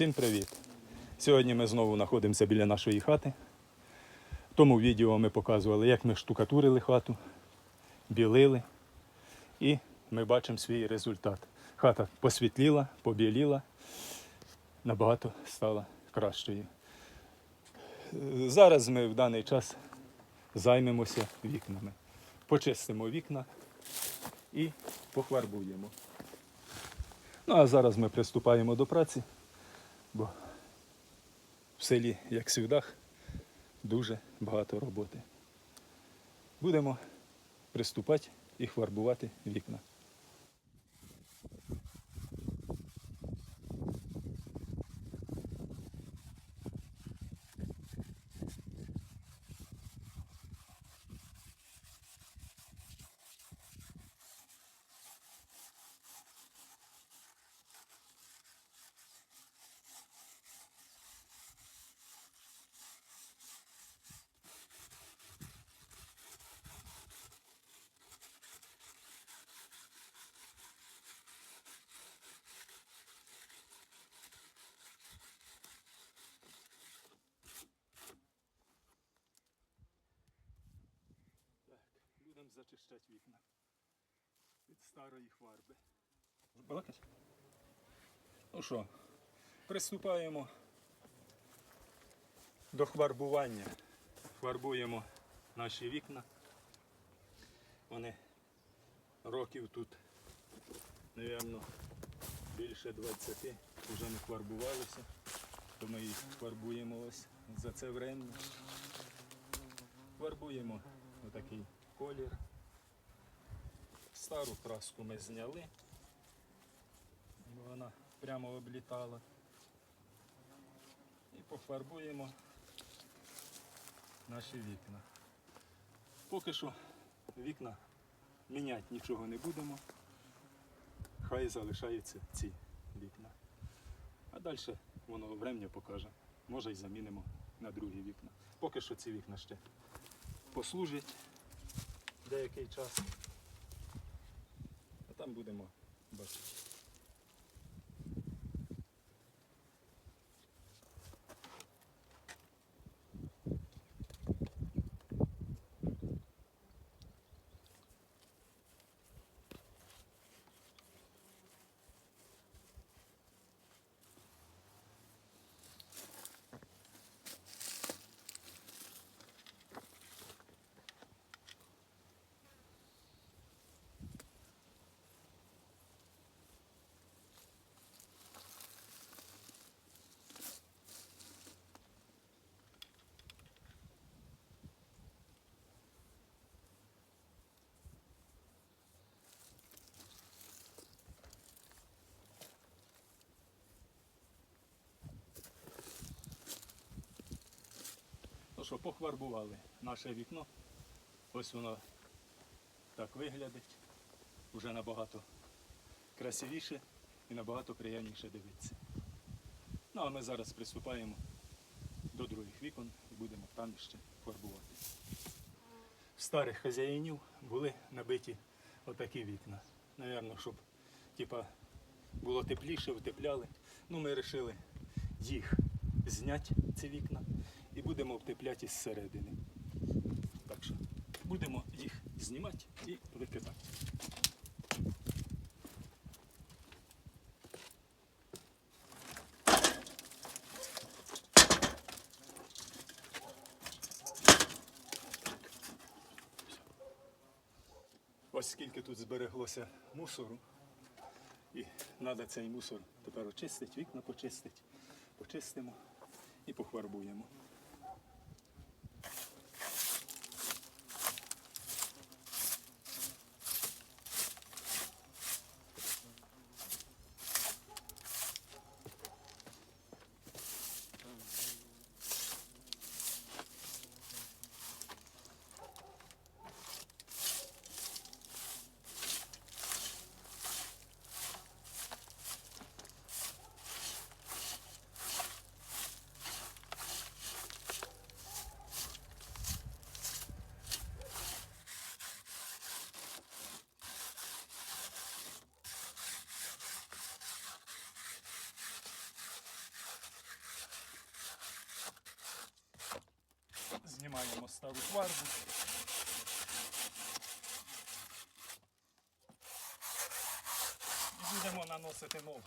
Всім привіт! Сьогодні ми знову знаходимося біля нашої хати. В тому відео ми показували, як ми штукатурили хату, білили, і ми бачимо свій результат. Хата посвітліла, побіліла, набагато стала кращою. Зараз ми в даний час займемося вікнами. Почистимо вікна і пофарбуємо. Ну а зараз ми приступаємо до праці, бо в селі, як свідах, дуже багато роботи. Будемо приступати і фарбувати вікна. Так, будемо зачищати вікна від старої фарби. Балакать? Ну що, приступаємо до фарбування. Фарбуємо наші вікна. Вони років тут, напевно, більше 20 вже не фарбувалися, то ми їх фарбуємо ось за це время. Фарбуємо отакий колір. Стару краску ми зняли, вона прямо облітала. І пофарбуємо наші вікна. Поки що вікна міняти нічого не будемо. Хай залишаються ці вікна. А далі воно врем'я покаже. Може й замінимо на другі вікна. Поки що ці вікна ще послужать деякий час. А там будемо бачити. Що, похварбували наше вікно. Ось воно так виглядить. Уже набагато красивіше і набагато приємніше дивитися. Ну а ми зараз приступаємо до других вікон і будемо там ще фарбувати. Старих хазяїнів були набиті отакі вікна. Навірно, щоб типа, було тепліше, втепляли. Ну, ми вирішили їх зняти, ці вікна, і будемо втепляти зсередини. Так що будемо їх знімати і викидати. Ось скільки тут збереглося мусору. І треба цей мусор тепер очистити, вікна почистити. Почистимо і пофарбуємо. Знімаємо стару фарбу. І будемо наносити нову.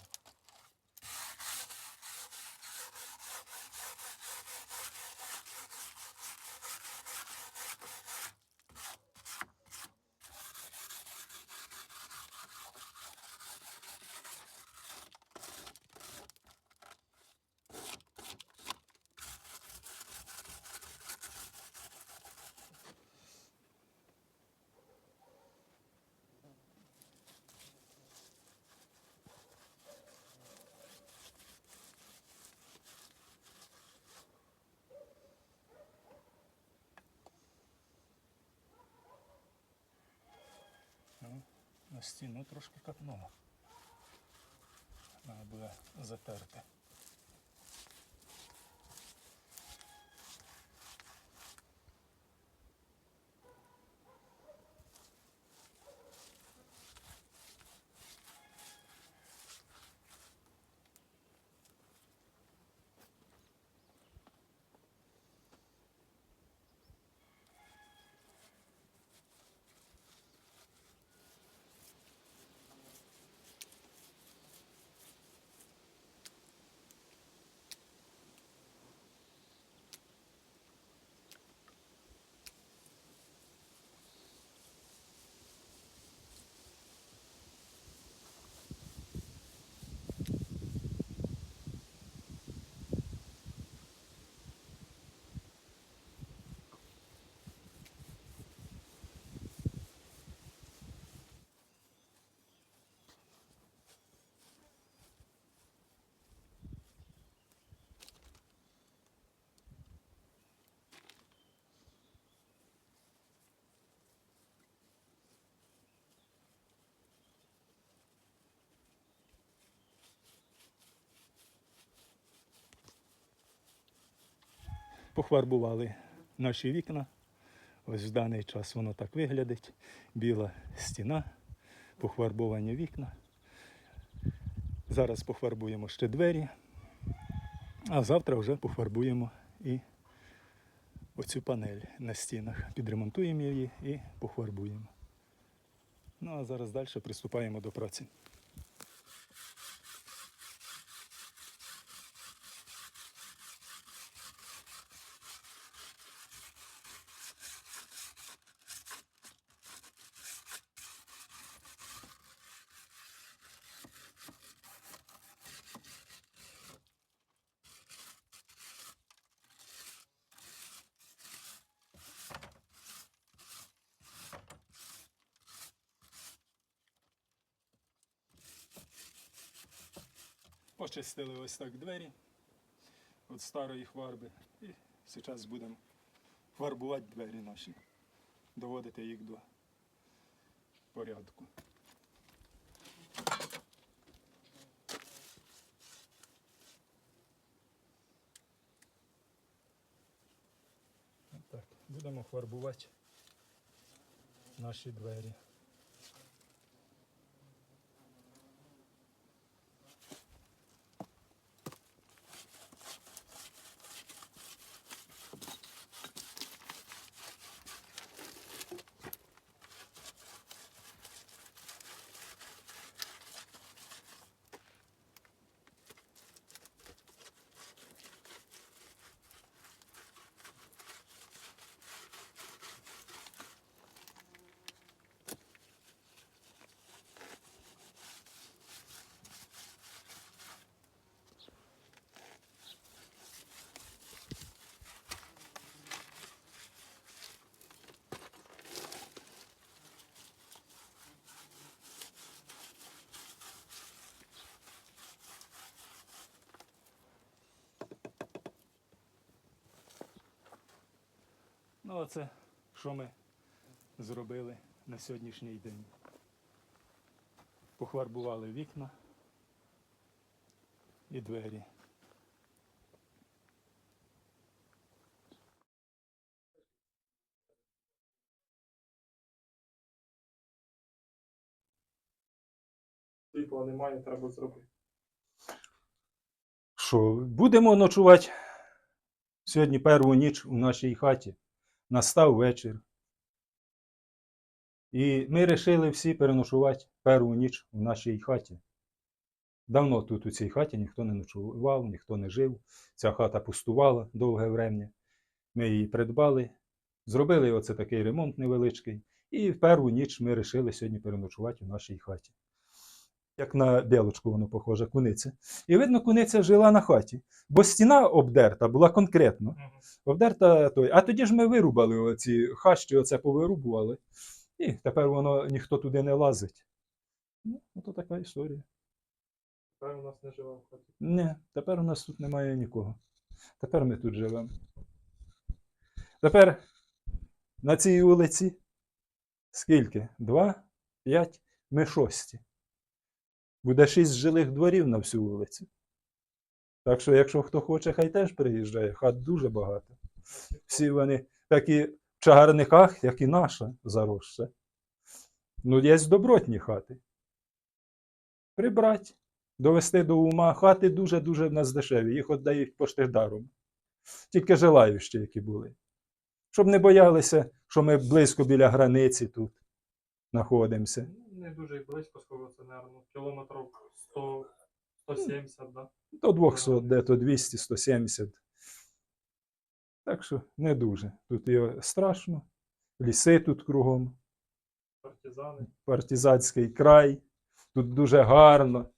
Ну, на стіну трошки капнуло. Треба буде затерти. Пофарбували наші вікна. Ось в даний час воно так виглядить. Біла стіна, пофарбовані вікна. Зараз пофарбуємо ще двері, а завтра вже пофарбуємо і оцю панель на стінах. Підремонтуємо її і пофарбуємо. Ну а зараз далі приступаємо до праці. Почистили ось так двері від старої фарби. І зараз будемо фарбувати двері наші, доводити їх до порядку. Так, будемо фарбувати наші двері. Оце, що ми зробили на сьогоднішній день. Похварбували вікна і двері. Світла немає, треба зробити. Що, будемо ночувати сьогодні перву ніч у нашій хаті. Настав вечір. І ми вирішили всі переночувати першу ніч у нашій хаті. Давно тут у цій хаті ніхто не ночував, ніхто не жив. Ця хата пустувала довге врем'я. Ми її придбали, зробили оце такий ремонт невеличкий. І в першу ніч ми вирішили сьогодні переночувати у нашій хаті. Як на білочку воно похоже, куниця. І видно, куниця жила на хаті, бо стіна обдерта була конкретно. Обдерта той. А тоді ж ми вирубали оці хащі, оце повирубували. І тепер воно ніхто туди не лазить. Ну, ото така історія. Тепер у нас не живе в хаті. Ні, тепер у нас тут немає нікого. Тепер ми тут живемо. Тепер на цій вулиці скільки? Два, п'ять, ми шості. Буде шість жилих дворів на всю вулицю. Так що, якщо хто хоче, хай теж приїжджає. Хат дуже багато. Всі вони такі в чагарниках, як і наша заросша. Ну, є добротні хати. Прибрать, довести до ума. Хати дуже-дуже в нас дешеві, їх віддають пошти даром. Тільки желаючі, які були. Щоб не боялися, що ми близько біля границі тут знаходимося. Не дуже і близько, сколько це, наверное, кілометрів 100, 170, да? До 200, де-то 200, 170. Так що не дуже. Тут і страшно. Ліси тут кругом. Партизани. партизанський край. Тут дуже гарно.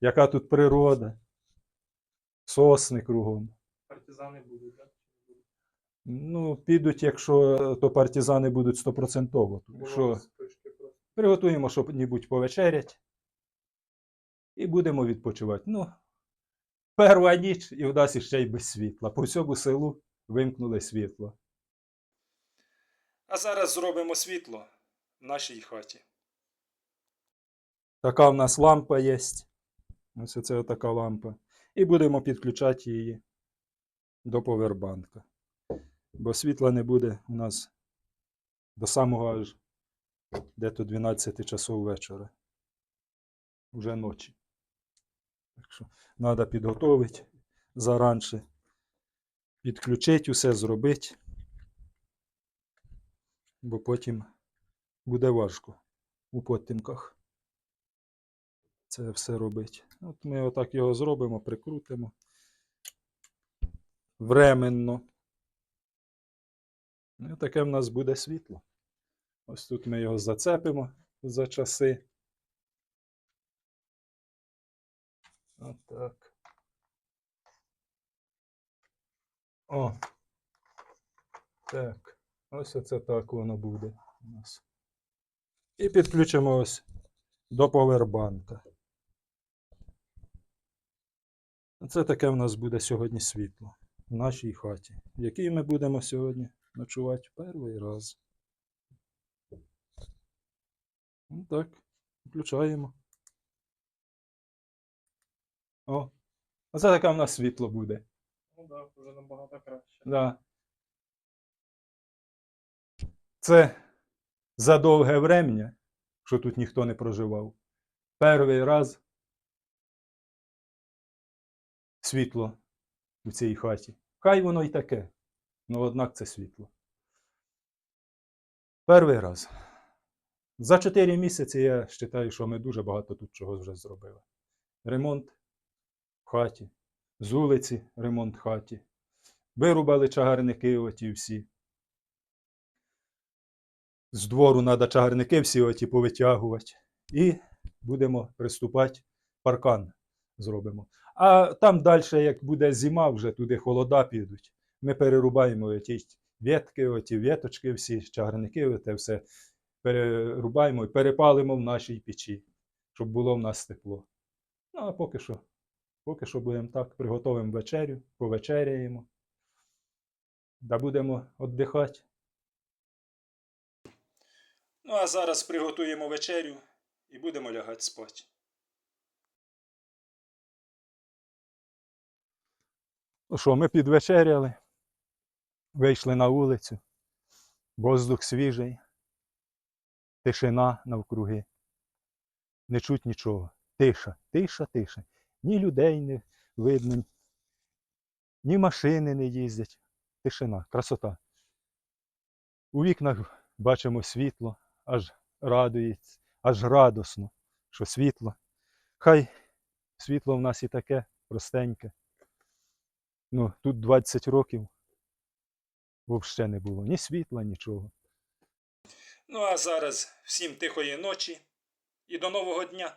Яка тут природа. Сосни кругом. Партизани будуть, да? Ну, підуть, якщо то партизани будуть стопроцентово. Що приготуємо що-небудь повечерять. І будемо відпочивати. Ну, перша ніч і в нас іще й без світла. По всьому селу вимкнули світло. А зараз зробимо світло в нашій хаті. Така в нас лампа є. Ось це така лампа. І будемо підключати її до повербанка. Бо світла не буде у нас до самого аж дето 12 часов вечора. Уже ночі. Так що треба підготовити заранше, підключити усе, зробити, бо потім буде важко у потемках це все робити. От ми отак його зробимо, прикрутимо временно. І таке в нас буде світло. Ось тут ми його зацепимо за часи. Отак. О. Так. Ось оце так воно буде у нас. І підключимо ось до повербанка. Це таке в нас буде сьогодні світло в нашій хаті, в якій ми будемо сьогодні ночувати перший раз. Ну так, включаємо. О, оце таке в нас світло буде. Ну так, да, вже набагато краще. Да. Це за довге врем'я, що тут ніхто не проживав. Перший раз світло у цій хаті. Хай воно й таке, але однак це світло. Перший раз. За 4 місяці я вважаю, що ми дуже багато тут чого вже зробили. Ремонт в хаті, з вулиці ремонт в хаті. Вирубали чагарники оті всі. З двору треба чагарники всі оті повитягувати. І будемо приступати, паркан зробимо. А там далі, як буде зима, вже туди холода підуть. Ми перерубаємо оті ветки, оті веточки, всі чагарники, оте все перерубаємо і перепалимо в нашій печі, щоб було в нас тепло. Ну, а поки що, поки що будемо так, приготуємо вечерю, повечеряємо. Да будемо віддихати. Ну, а зараз приготуємо вечерю і будемо лягати спати. Ну що, ми підвечеряли, вийшли на вулицю, воздух свіжий, тишина навкруги. Не чуть нічого. Тиша, тиша, тиша. Ні людей не видно, ні машини не їздять. Тишина, красота. У вікнах бачимо світло, аж радується, аж радосно, що світло. Хай світло в нас і таке простеньке. Ну, тут 20 років взагалі не було ні світла, нічого. Ну, а зараз всім тихої ночі і до нового дня.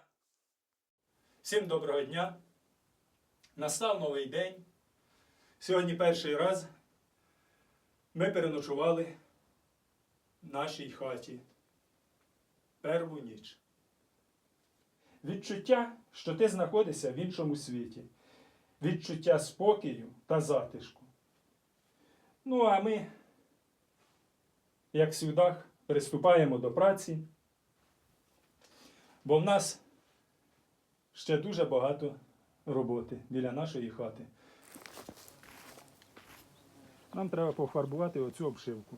Всім доброго дня. Настав новий день. Сьогодні перший раз ми переночували в нашій хаті. Перву ніч. Відчуття, що ти знаходишся в іншому світі. Відчуття спокою та затишку. Ну, а ми, як завжди, приступаємо до праці, бо в нас ще дуже багато роботи біля нашої хати. Нам треба пофарбувати оцю обшивку.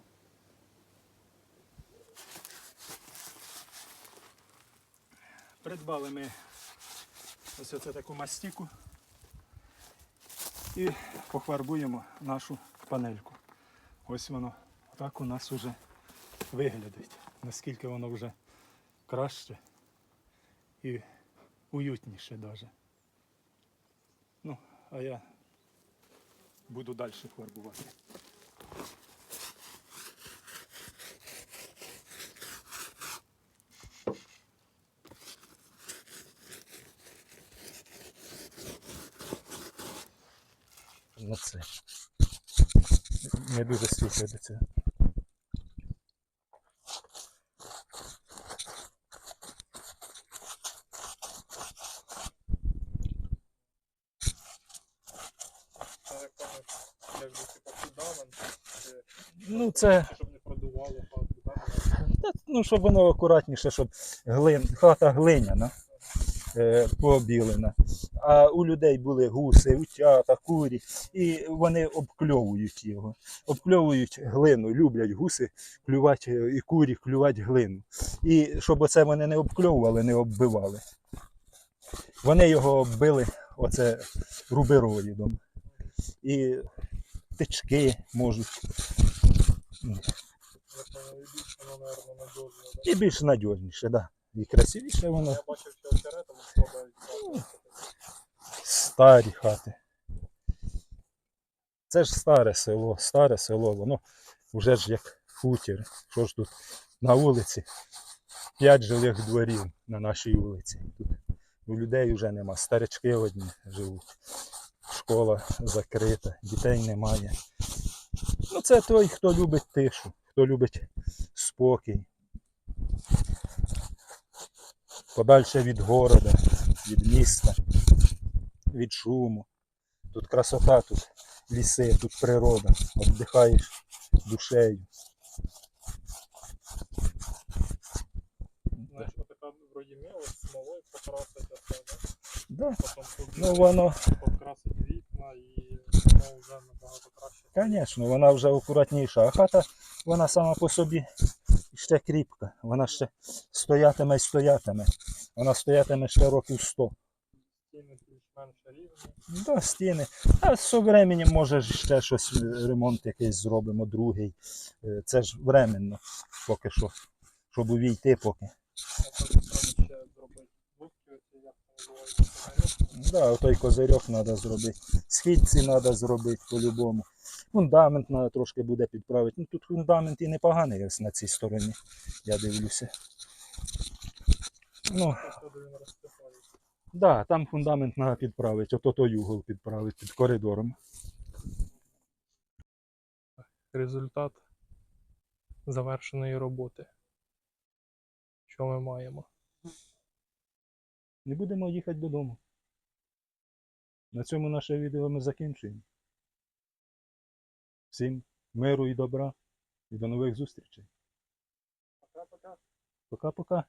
Придбали ми ось оце таку мастіку і пофарбуємо нашу панельку. Ось воно так у нас уже виглядить. Наскільки воно вже краще і уютніше навіть. Ну, а я буду далі фарбувати. Ну. Не дуже світло до цього. Це як кажуть, як би типу фундамент, чи Це. щоб ну, щоб воно акуратніше, щоб глин, хата глиняна, е, побілена. А у людей були гуси, утята, курі, і вони обкльовують його. Обкльовують глину, люблять гуси клювати е, і курі клювати глину. І щоб оце вони не обкльовували, не оббивали. Вони його оббили оце рубероїдом. І тички можуть. І більш надіжніше, да. І красивіше воно. Я бачив, що очеретом складають. Старі хати. Це ж старе село, старе село, воно вже ж як хутір. Що ж тут на вулиці? П'ять жилих дворів на нашій вулиці. Тут у людей вже нема. Старички одні живуть. Школа закрита, дітей немає. Ну, це той, хто любить тишу, хто любить спокій. Подальше від города, від міста від шуму. Тут красота, тут ліси, тут природа. Віддихаєш душею. Знаєш, така вроді мілоч, смолою покрасить, а це, да? Да. Потім Ну воно, покрасить вікна і воно вже набагато. Звісно, вона вже акуратніша. А хата, вона сама по собі ще кріпка. Вона ще стоятиме і стоятиме. Вона стоятиме ще років 100. Стіни більш-менш рівні. Да, стіни. А з временем може ще щось, е, ремонт якийсь зробимо, другий. Е, Це ж временно поки що. Щоб увійти поки. Да, той козирьок треба зробити. Східці треба зробити по-любому. Фундамент треба трошки буде підправити. Ну тут фундамент і непоганий ось на цій стороні. Я дивлюся. Ну, да, там фундамент треба підправити. Ото той угол підправити під коридором. результат завершеної роботи. Що ми маємо? І будемо їхати додому. На цьому наше відео ми закінчуємо. Всім миру і добра і до нових зустрічей. Пока-пока. Пока-пока.